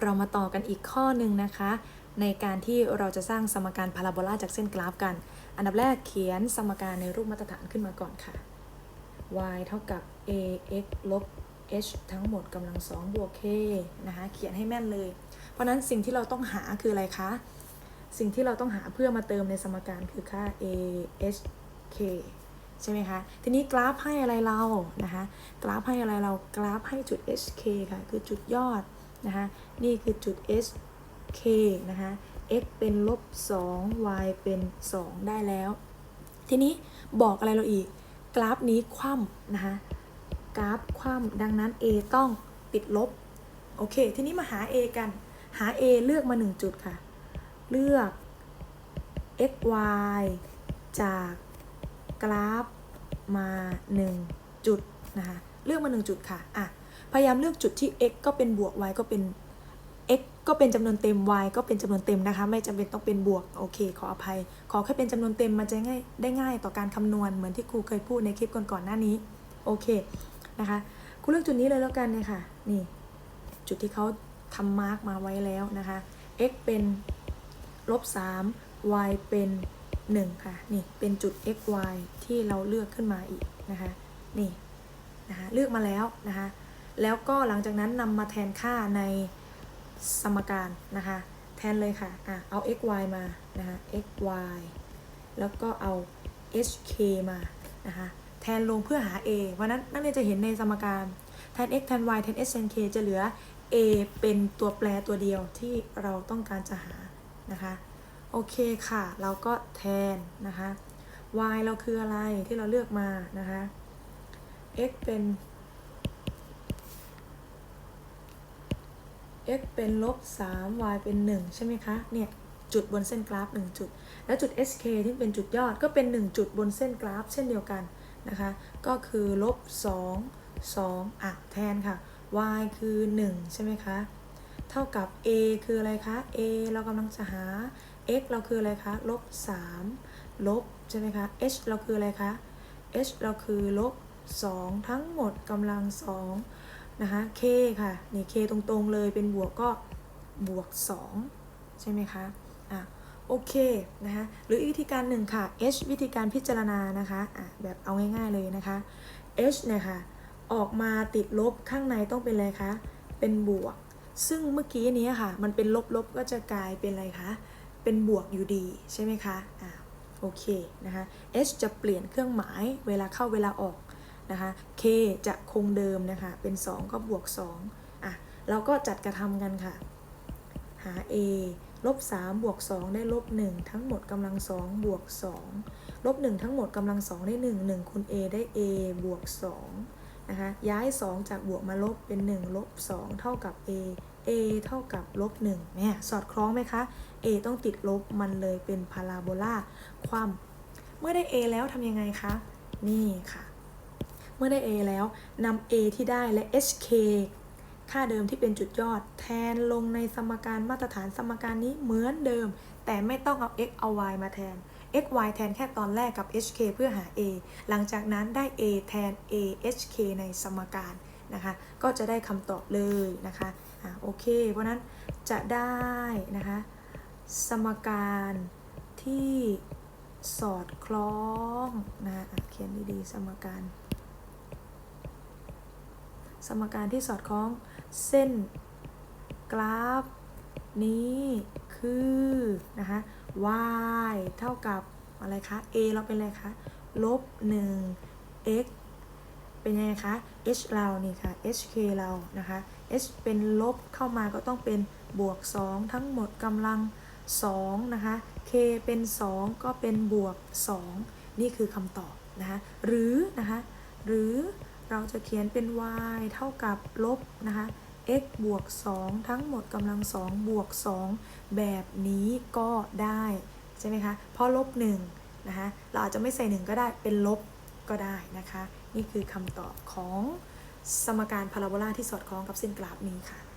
เรามาต่อกันอีกข้อหนึ่งนะคะ ในการที่เราจะสร้างสมการพาราโบลาจากเส้นกราฟกัน อันดับแรกเขียนสมการในรูปมาตรฐานขึ้นมาก่อนค่ะ y เท่ากับ ax ลบ h ทั้งหมดกำลังสองบวก k นะคะ เขียนให้แม่นเลย เพราะฉะนั้นสิ่งที่เราต้องหาคืออะไรคะ สิ่งที่เราต้องหาเพื่อมาเติมในสมการคือค่า a h k ใช่ไหมคะ ทีนี้กราฟให้อะไรเรา นะคะ กราฟให้อะไรเรา กราฟให้จุด hk ค่ะ คือจุดยอด นะคะนี่คือจุด hk นะคะ x เป็นลบ 2 y เป็น 2 ได้แล้ว ทีนี้บอกอะไรเราอีก กราฟนี้คว่ำนะคะกราฟคว่ำดังนั้น a ต้องติดลบ โอเค ทีนี้มาหา a กัน หา a เลือกมา 1 จุดค่ะ เลือก x y จากกราฟมา 1 จุดนะคะ เลือกมา 1 จุดค่ะ อะ พยายามเลือกจุดที่ x ก็เป็นบวก y ก็เป็น x ก็เป็นจำนวนเต็ม y ก็เป็นจำนวนเต็มนะคะ ไม่จำเป็นต้องเป็นบวก โอเค ขออภัย ขอแค่เป็นจำนวนเต็มมันจะง่ายได้ง่ายต่อการคำนวณเหมือนที่ครูเคยพูดในคลิปก่อนๆหน้านี้ โอเคนะคะครูเลือกจุดนี้เลยแล้วกันเนี่ยค่ะ นี่ จุดที่เขาทำมาร์กมาไว้แล้วนะคะ x เป็นลบ3 y เป็น 1 ค่ะ นี่ เป็นจุด x y ที่เราเลือกขึ้นมาอีกนะคะ นี่ นะคะ เลือกมาแล้วนะคะ แล้วก็หลังจากนั้นนำมาแทนค่าในสมการนะคะ แทนเลยค่ะอะเอา x y มานะคะ x y แล้วก็เอา h k มานะคะแทนลงเพื่อหา a เพราะนั้นนักเรียนจะเห็นในสมการแทน x แทน y แทน h แทน k จะเหลือ a เป็นตัวแปรตัวเดียวที่เราต้องการจะหานะคะโอเคค่ะ เราก็แทนนะคะ y เราคืออะไรที่เราเลือกมานะคะ x เป็น x เป็นลบ3 y เป็น 1 ใช่ไหมคะ เนี่ย จุดบนเส้นกราฟ 1 จุด แล้วจุด sk ที่เป็นจุดยอดก็เป็น 1 จุดบนเส้นกราฟ เช่นเดียวกันนะคะ ก็คือลบ 2 2 อะ แทนค่ะ y คือ 1 ใช่ไหมคะ เท่ากับ a คืออะไรคะ a เรากำลังจะหา x เราคืออะไรคะลบ 3 ลบ ใช่ไหมคะ h เราคืออะไรคะ h เราคือลบ 2 ทั้งหมดกำลัง 2 นะคะ k ค่ะนี่ k ตรงๆเลยเป็นบวกก็บวก 2 ใช่ไหมคะอะโอเคนะคะหรืออีกวิธีการหนึ่งค่ะ h วิธีการพิจารณานะคะอะแบบเอาง่ายๆเลยนะคะ h เนี่ยค่ะออกมาติดลบข้างในต้องเป็นอะไรคะ เป็นบวก ซึ่งเมื่อกี้นี้ค่ะ มันเป็นลบๆก็จะกลายเป็นอะไรคะ เป็นบวกอยู่ดีใช่ไหมคะอ่าโอเคนะคะ h จะเปลี่ยนเครื่องหมายเวลาเข้าเวลาออก นะคะ k จะคงเดิมนะคะ เป็น 2 ก็บวก2อะเราก็จัดกระทำกันค่ะ หา a ลบ3บวก2ได้ลบ1ทั้งหมดกำลัง2บวก2ลบ1ทั้งหมดกำลัง2ได้1 1คูณ a ได้ a บวก2นะคะ ย้าย 2 จากบวกมาลบเป็น 1 ลบ 2 เท่ากับ a a เท่ากับลบ1เนี่ยสอดคล้องไหมคะ a ต้องติดลบมันเลยเป็นพาราโบลาความ เมื่อได้ a แล้วทำยังไงคะ นี่ค่ะ มื่อได้ a แล้วนำ a ที่ได้และ hk ค่าเดิมที่เป็นจุดยอด แทนลงในสมการมาตรฐานสมการนี้เหมือนเดิม แต่ไม่ต้องเอา x เอา y มาแทน x y แทนแค่ตอนแรกกับ hk เพื่อหา a หลังจากนั้นได้ a แทน a hk ในสมการนะคะ ก็จะได้คำตอบเลยนะคะอ่าโอเค เพราะนั้นจะได้นะคะสมการที่สอดคล้องนะะเขียนดีๆ สมการ มการที่สอดคล้องเส้นกราฟ นี้คือนะคะ y เท่ากับอะไรคะ a เราเป็นอะไรคะลบ1 x เป็นยังไงคะ h เรานี่ค่ะ hk เรานะคะ h เป็นลบเข้ามาก็ต้องเป็นบวก 2 ทั้งหมดกำลัง2นะคะ k เป็น 2 ก็เป็นบวก 2 นี่คือคำตอบนะคะ หรือนะคะ หรือ เราจะเขียนเป็น y เท่ากับลบนะคะ x บวก 2 ทั้งหมดกำลัง 2 บวก 2 แบบนี้ก็ได้ ใช่ไหมคะ เพราะลบ1นะคะ เราอาจจะไม่ใส่ 1 ก็ได้ เป็นลบก็ได้นะคะ นี่คือคำตอบของสมการพาราโบลาที่สอดคล้องกับเส้นกราฟนี้ค่ะ